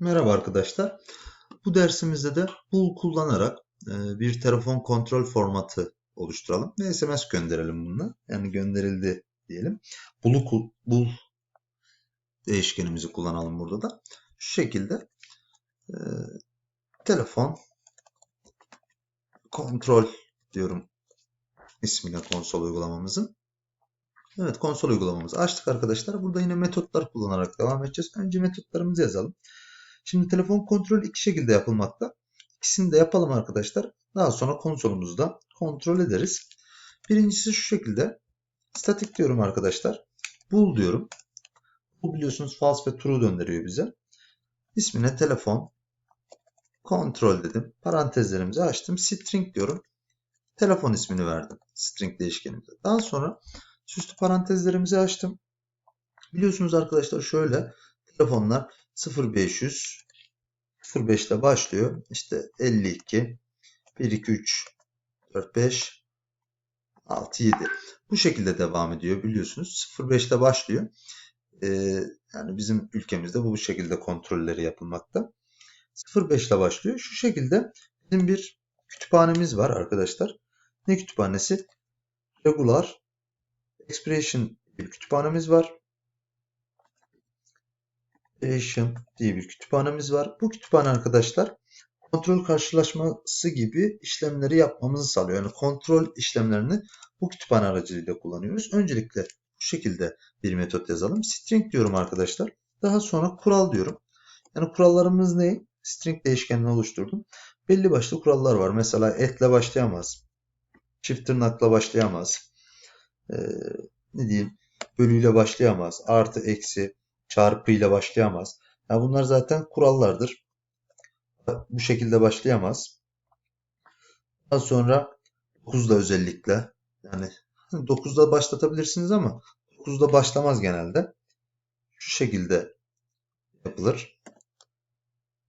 Merhaba arkadaşlar. Bu dersimizde de Bool kullanarak e, bir telefon kontrol formatı oluşturalım ve SMS gönderelim bununla. Yani gönderildi diyelim. Bool'u Bool değişkenimizi kullanalım burada da. Şu şekilde e, telefon kontrol diyorum ismine konsol uygulamamızın. Evet konsol uygulamamızı açtık arkadaşlar. Burada yine metotlar kullanarak devam edeceğiz. Önce metotlarımızı yazalım. Şimdi telefon kontrol iki şekilde yapılmakta. İkisini de yapalım arkadaşlar. Daha sonra konsolumuzu da kontrol ederiz. Birincisi şu şekilde. Statik diyorum arkadaşlar. Bool diyorum. Bu biliyorsunuz false ve true döndürüyor bize. İsmine telefon kontrol dedim. Parantezlerimizi açtım. String diyorum. Telefon ismini verdim. String değişkenimize. Daha sonra süslü parantezlerimizi açtım. Biliyorsunuz arkadaşlar şöyle telefonlar 0500 05 ile başlıyor. İşte 52 1 2 3 4 5 6 7. Bu şekilde devam ediyor biliyorsunuz. 05 ile başlıyor. Ee, yani bizim ülkemizde bu şekilde kontrolleri yapılmakta. 05 ile başlıyor. Şu şekilde bizim bir kütüphanemiz var arkadaşlar. Ne kütüphanesi? Regular Expression bir kütüphanemiz var. Creation diye bir kütüphanemiz var. Bu kütüphane arkadaşlar kontrol karşılaşması gibi işlemleri yapmamızı sağlıyor. Yani kontrol işlemlerini bu kütüphane aracılığıyla kullanıyoruz. Öncelikle bu şekilde bir metot yazalım. String diyorum arkadaşlar. Daha sonra kural diyorum. Yani kurallarımız ne? String değişkenini oluşturdum. Belli başlı kurallar var. Mesela etle başlayamaz. Çift tırnakla başlayamaz. Ee, ne diyeyim? Bölüyle başlayamaz. Artı, eksi, çarpıyla başlayamaz. Yani bunlar zaten kurallardır. Bu şekilde başlayamaz. Daha sonra 9'da özellikle yani 9'da başlatabilirsiniz ama 9'da başlamaz genelde. Şu şekilde yapılır.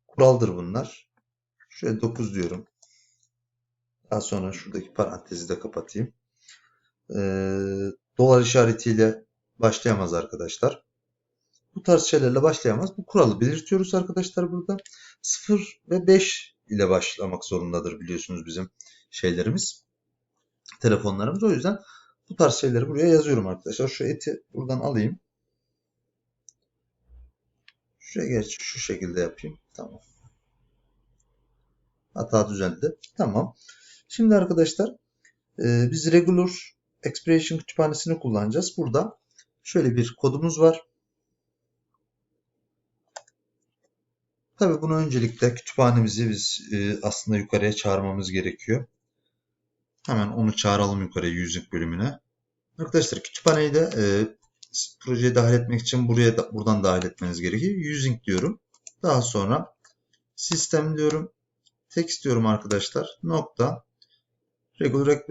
Kuraldır bunlar. Şöyle 9 diyorum. Daha sonra şuradaki parantezi de kapatayım. Ee, dolar işaretiyle başlayamaz arkadaşlar. Bu tarz şeylerle başlayamaz. Bu kuralı belirtiyoruz arkadaşlar burada. 0 ve 5 ile başlamak zorundadır biliyorsunuz bizim şeylerimiz. Telefonlarımız. O yüzden bu tarz şeyleri buraya yazıyorum arkadaşlar. Şu eti buradan alayım. Şuraya geç şu şekilde yapayım. Tamam. Hata düzeldi. Tamam. Şimdi arkadaşlar e, biz regular expression kütüphanesini kullanacağız. Burada şöyle bir kodumuz var. Tabi bunu öncelikle kütüphanemizi biz e, aslında yukarıya çağırmamız gerekiyor. Hemen onu çağıralım yukarıya using bölümüne. Arkadaşlar kütüphaneyi de e, projeye dahil etmek için buraya da, buradan dahil etmeniz gerekiyor. Using diyorum. Daha sonra sistem diyorum. Text diyorum arkadaşlar. Nokta. Regular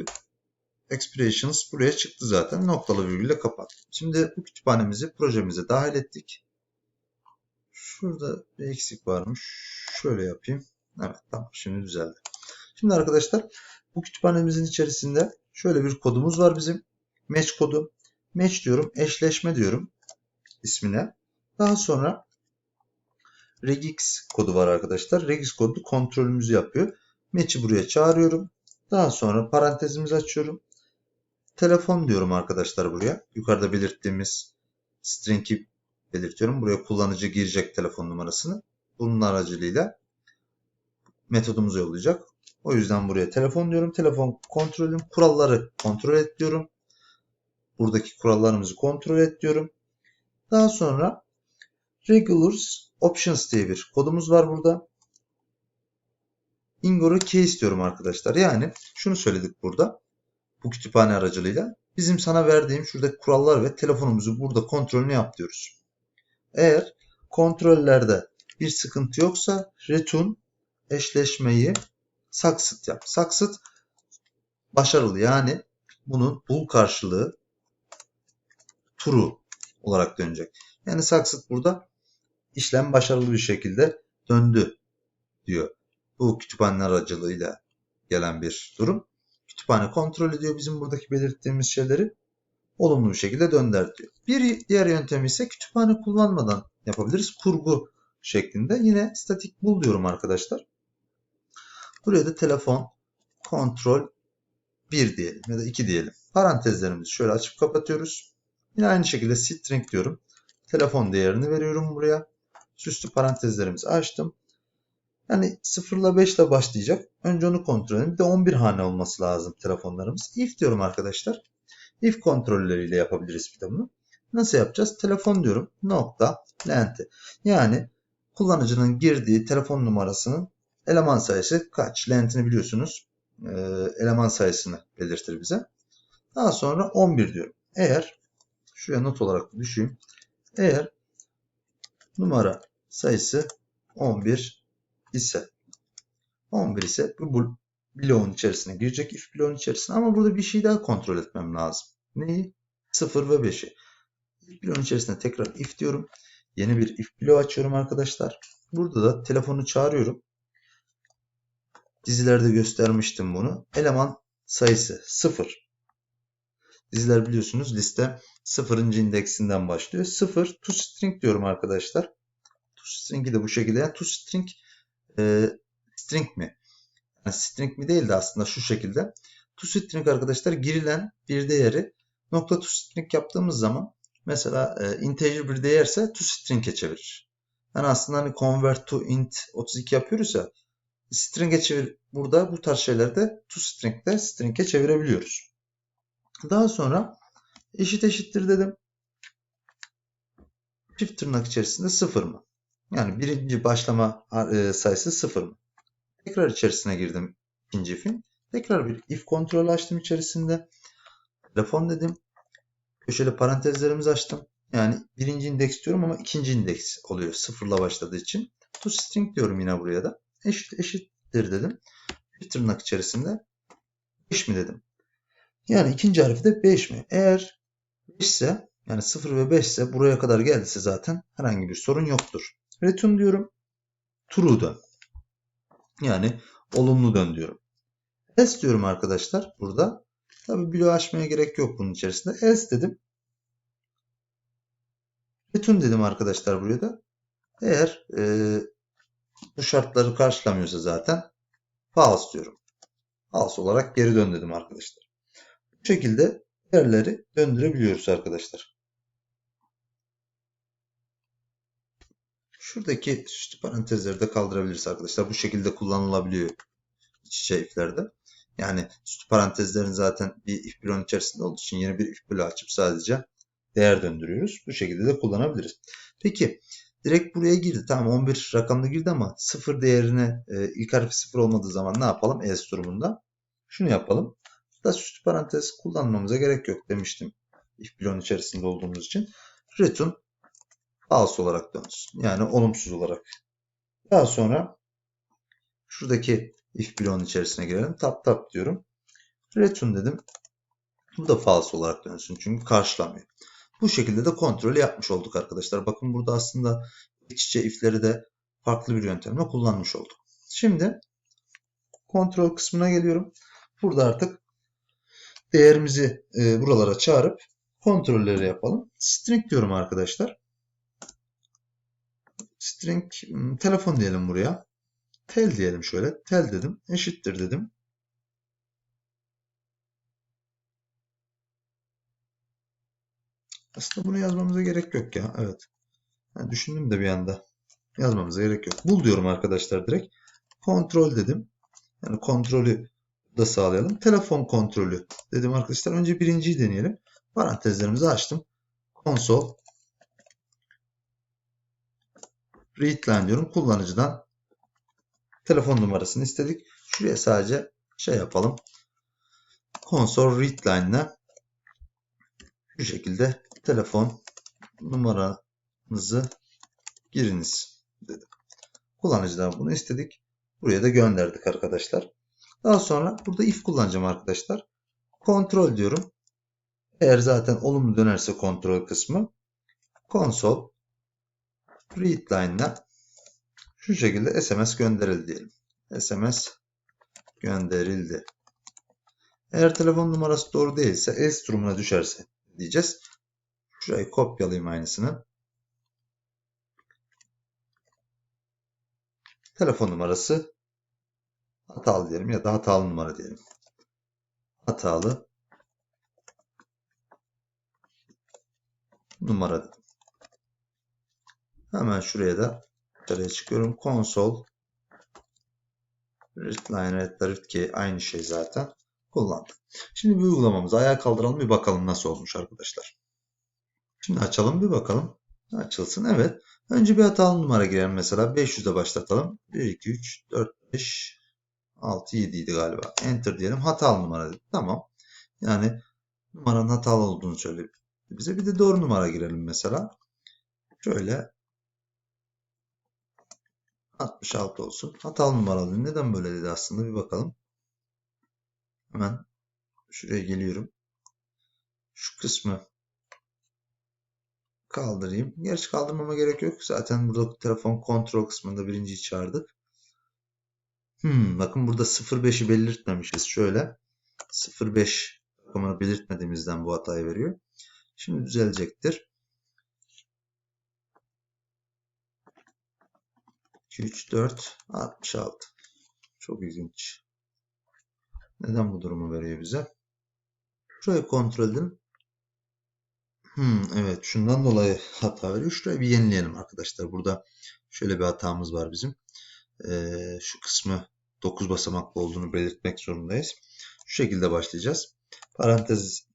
expressions buraya çıktı zaten. Noktalı virgülle kapat. Şimdi bu kütüphanemizi projemize dahil ettik. Şurada bir eksik varmış. Şöyle yapayım. Evet tamam şimdi düzeldi. Şimdi arkadaşlar bu kütüphanemizin içerisinde şöyle bir kodumuz var bizim. Match kodu. Match diyorum. Eşleşme diyorum ismine. Daha sonra regix kodu var arkadaşlar. Regix kodu kontrolümüzü yapıyor. Match'i buraya çağırıyorum. Daha sonra parantezimizi açıyorum. Telefon diyorum arkadaşlar buraya. Yukarıda belirttiğimiz string'i belirtiyorum. Buraya kullanıcı girecek telefon numarasını. Bunun aracılığıyla metodumuzu yollayacak. O yüzden buraya telefon diyorum. Telefon kontrolüm kuralları kontrol et diyorum. Buradaki kurallarımızı kontrol et diyorum. Daha sonra regulars options diye bir kodumuz var burada. Ingor'u key istiyorum arkadaşlar. Yani şunu söyledik burada. Bu kütüphane aracılığıyla. Bizim sana verdiğim şuradaki kurallar ve telefonumuzu burada kontrolünü yap diyoruz. Eğer kontrollerde bir sıkıntı yoksa return eşleşmeyi succeed yap. Succeed başarılı yani bunun bul karşılığı true olarak dönecek. Yani succeed burada işlem başarılı bir şekilde döndü diyor. Bu kütüphane aracılığıyla gelen bir durum. Kütüphane kontrol ediyor bizim buradaki belirttiğimiz şeyleri olumlu bir şekilde dönder diyor. Bir diğer yöntem ise kütüphane kullanmadan yapabiliriz. Kurgu şeklinde yine statik bul diyorum arkadaşlar. Buraya da telefon kontrol 1 diyelim ya da 2 diyelim. Parantezlerimizi şöyle açıp kapatıyoruz. Yine aynı şekilde string diyorum. Telefon değerini veriyorum buraya. Süslü parantezlerimizi açtım. Yani 0 ile 5 ile başlayacak. Önce onu kontrol edelim. Bir de 11 hane olması lazım telefonlarımız. If diyorum arkadaşlar. If kontrolleriyle yapabiliriz bir de bunu. Nasıl yapacağız? Telefon diyorum. Nokta length. Yani kullanıcının girdiği telefon numarasının eleman sayısı kaç? Length'ini biliyorsunuz. Ee, eleman sayısını belirtir bize. Daha sonra 11 diyorum. Eğer şuraya not olarak düşeyim. Eğer numara sayısı 11 ise 11 ise bu bloğun içerisine girecek if bloğun içerisine ama burada bir şey daha kontrol etmem lazım. Neyi? 0 ve 5'i. If bloğun içerisine tekrar if diyorum. Yeni bir if bloğu açıyorum arkadaşlar. Burada da telefonu çağırıyorum. Dizilerde göstermiştim bunu. Eleman sayısı 0. Diziler biliyorsunuz liste 0. indeksinden başlıyor. 0 toString diyorum arkadaşlar. ToString'i de bu şekilde. Yani toString e, string mi? Yani string mi değil de aslında şu şekilde. ToString arkadaşlar girilen bir değeri nokta ToString yaptığımız zaman mesela e, integer bir değerse ToString'e çevirir. Yani aslında hani convert to int 32 yapıyoruz ya string'e çevir burada bu tarz şeylerde toString'de string'e çevirebiliyoruz. Daha sonra eşit eşittir dedim. Çift tırnak içerisinde sıfır mı? Yani birinci başlama e, sayısı sıfır mı? Tekrar içerisine girdim ikinci if'in. Tekrar bir if kontrol açtım içerisinde. Telefon dedim. Köşeli parantezlerimizi açtım. Yani birinci indeks diyorum ama ikinci indeks oluyor sıfırla başladığı için. ToString diyorum yine buraya da. Eşit eşittir dedim. Bir tırnak içerisinde 5 mi dedim. Yani ikinci harfi de 5 mi? Eğer 5 ise yani 0 ve 5 ise buraya kadar geldiyse zaten herhangi bir sorun yoktur. Return diyorum. True dön. Yani olumlu dön diyorum. Else diyorum arkadaşlar burada. Tabi bloğu açmaya gerek yok bunun içerisinde. Else dedim. Return dedim arkadaşlar buraya da. Eğer e, bu şartları karşılamıyorsa zaten false diyorum. False olarak geri dön dedim arkadaşlar. Bu şekilde değerleri döndürebiliyoruz arkadaşlar. Şuradaki süslü parantezleri de kaldırabiliriz arkadaşlar. Bu şekilde kullanılabiliyor iç içe. Yani süslü parantezlerin zaten bir if bloğun içerisinde olduğu için yeni bir if bloğu açıp sadece değer döndürüyoruz. Bu şekilde de kullanabiliriz. Peki direkt buraya girdi. Tamam 11 rakamda girdi ama 0 değerine e, ilk harfi 0 olmadığı zaman ne yapalım? else durumunda. Şunu yapalım. Da süslü parantez kullanmamıza gerek yok demiştim. If bloğun içerisinde olduğumuz için. Return false olarak dönsün. Yani olumsuz olarak. Daha sonra şuradaki if bloğun içerisine girelim. Tap tap diyorum. Return dedim. Bu da false olarak dönsün. Çünkü karşılamıyor. Bu şekilde de kontrolü yapmış olduk arkadaşlar. Bakın burada aslında iç içe if'leri de farklı bir yöntemle kullanmış olduk. Şimdi kontrol kısmına geliyorum. Burada artık değerimizi e, buralara çağırıp kontrolleri yapalım. String diyorum arkadaşlar. String hmm, telefon diyelim buraya. Tel diyelim şöyle. Tel dedim. Eşittir dedim. Aslında bunu yazmamıza gerek yok ya. Evet. Yani düşündüm de bir anda. Yazmamıza gerek yok. Bul diyorum arkadaşlar direkt. Kontrol dedim. Yani kontrolü da sağlayalım. Telefon kontrolü dedim arkadaşlar. Önce birinciyi deneyelim. Parantezlerimizi açtım. Konsol readline diyorum. Kullanıcıdan telefon numarasını istedik. Şuraya sadece şey yapalım. Konsol readline ile şu şekilde telefon numaranızı giriniz dedim. Kullanıcıdan bunu istedik. Buraya da gönderdik arkadaşlar. Daha sonra burada if kullanacağım arkadaşlar. Kontrol diyorum. Eğer zaten olumlu dönerse kontrol kısmı konsol readline ile şu şekilde SMS gönderildi diyelim. SMS gönderildi. Eğer telefon numarası doğru değilse else durumuna düşerse diyeceğiz. Şurayı kopyalayayım aynısını. telefon numarası hatalı diyelim ya da hatalı numara diyelim. Hatalı numara. Hemen şuraya da yukarıya çıkıyorum. Konsol Redline, Red ki aynı şey zaten kullandık. Şimdi bir uygulamamızı ayağa kaldıralım bir bakalım nasıl olmuş arkadaşlar. Şimdi açalım bir bakalım. Açılsın. Evet. Önce bir hatalı numara girelim mesela. 500'de başlatalım. 1, 2, 3, 4, 5, 6, 7 idi galiba. Enter diyelim. Hatalı numara dedik. Tamam. Yani numaranın hatalı olduğunu söyledi bize. Bir de doğru numara girelim mesela. Şöyle 66 olsun. Hatalı numaralı. Neden böyle dedi aslında bir bakalım. Hemen şuraya geliyorum. Şu kısmı kaldırayım. Gerçi kaldırmama gerek yok. Zaten burada telefon kontrol kısmında birinciyi çağırdık. Hmm, bakın burada 05'i belirtmemişiz. Şöyle 05 rakamını belirtmediğimizden bu hatayı veriyor. Şimdi düzelecektir. 2, 3, 4, 66. Çok ilginç. Neden bu durumu veriyor bize? Şurayı kontrol edelim. Hmm, evet şundan dolayı hata veriyor. Şurayı bir yenileyelim arkadaşlar. Burada şöyle bir hatamız var bizim. Ee, şu kısmı 9 basamaklı olduğunu belirtmek zorundayız. Şu şekilde başlayacağız. Parantez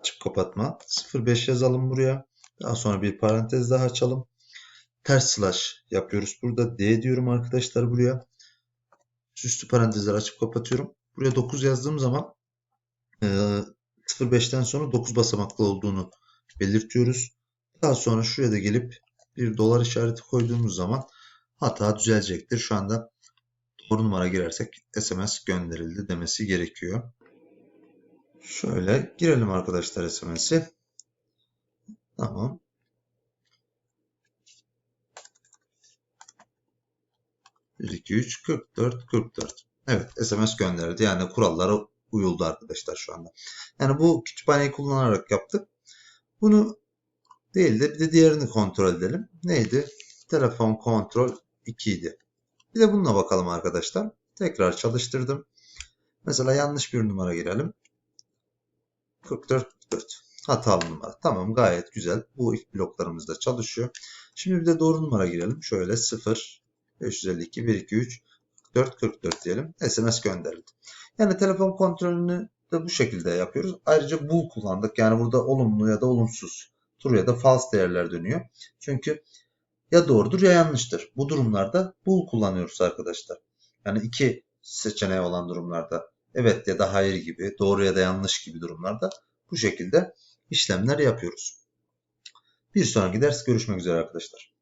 açıp kapatma. 05 yazalım buraya. Daha sonra bir parantez daha açalım. Ters slash yapıyoruz. Burada D diyorum arkadaşlar buraya. Üstü parantezler açıp kapatıyorum. Buraya 9 yazdığım zaman e, 05'ten sonra 9 basamaklı olduğunu belirtiyoruz. Daha sonra şuraya da gelip bir dolar işareti koyduğumuz zaman hata düzelecektir. Şu anda doğru numara girersek SMS gönderildi demesi gerekiyor. Şöyle girelim arkadaşlar SMS'i. Tamam. Bir, iki, üç, 44, 44. Evet SMS gönderdi. Yani kurallara uyuldu arkadaşlar şu anda. Yani bu kütüphaneyi kullanarak yaptık. Bunu değil de bir de diğerini kontrol edelim. Neydi? Telefon kontrol 2 idi. Bir de bununla bakalım arkadaşlar. Tekrar çalıştırdım. Mesela yanlış bir numara girelim. 44 44. Hatalı numara. Tamam gayet güzel. Bu ilk bloklarımızda çalışıyor. Şimdi bir de doğru numara girelim. Şöyle 0 552 123 44 44 diyelim. SMS gönderildi. Yani telefon kontrolünü de bu şekilde yapıyoruz. Ayrıca bool kullandık. Yani burada olumlu ya da olumsuz. True ya da false değerler dönüyor. Çünkü ya doğrudur ya yanlıştır. Bu durumlarda bool kullanıyoruz arkadaşlar. Yani iki seçeneği olan durumlarda evet ya da hayır gibi, doğru ya da yanlış gibi durumlarda bu şekilde işlemler yapıyoruz. Bir sonraki ders görüşmek üzere arkadaşlar.